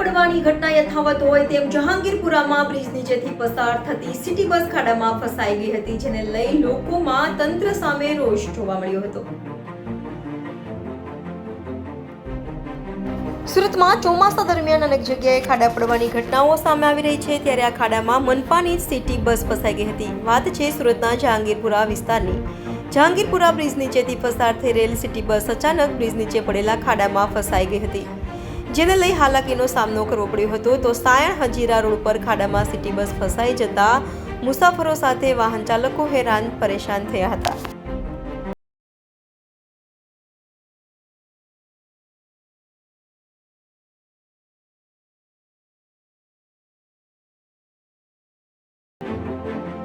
પડવાની ઘટના યથાવત હોય તેમ જહાંગીરપુરામાં બ્રિજ નીચેથી પસાર થતી સિટી બસ ખાડામાં ફસાઈ ગઈ હતી, જેને લઈ લોકોમાં તંત્ર સામે રોષ જોવા મળ્યો હતો. સુરતમાં ચોમાસા દરમિયાન અનેક જગ્યાએ ખાડા પડવાની ઘટનાઓ સામે આવી રહી છે. ત્યારે આ ખાડામાં મનપાની સિટી બસ ફસાઈ ગઈ હતી. વાત છે સુરતના જહાંગીરપુરા વિસ્તારની. જહાંગીરપુરા બ્રિજ નીચેથી પસાર થઈ રહેલ સિટી બસ અચાનક બ્રિજ નીચે પડેલા ખાડામાં ફસાઈ ગઈ હતી. જેને લઈ હાલાકીનો સામનો કરવો પડ્યો હતો, તો સાયણ હજીરા રોડ પર ખાડામાં સિટી બસ ફસાઈ જતા મુસાફરો સાથે વાહન ચાલકો હેરાન પરેશાન થયા હતા.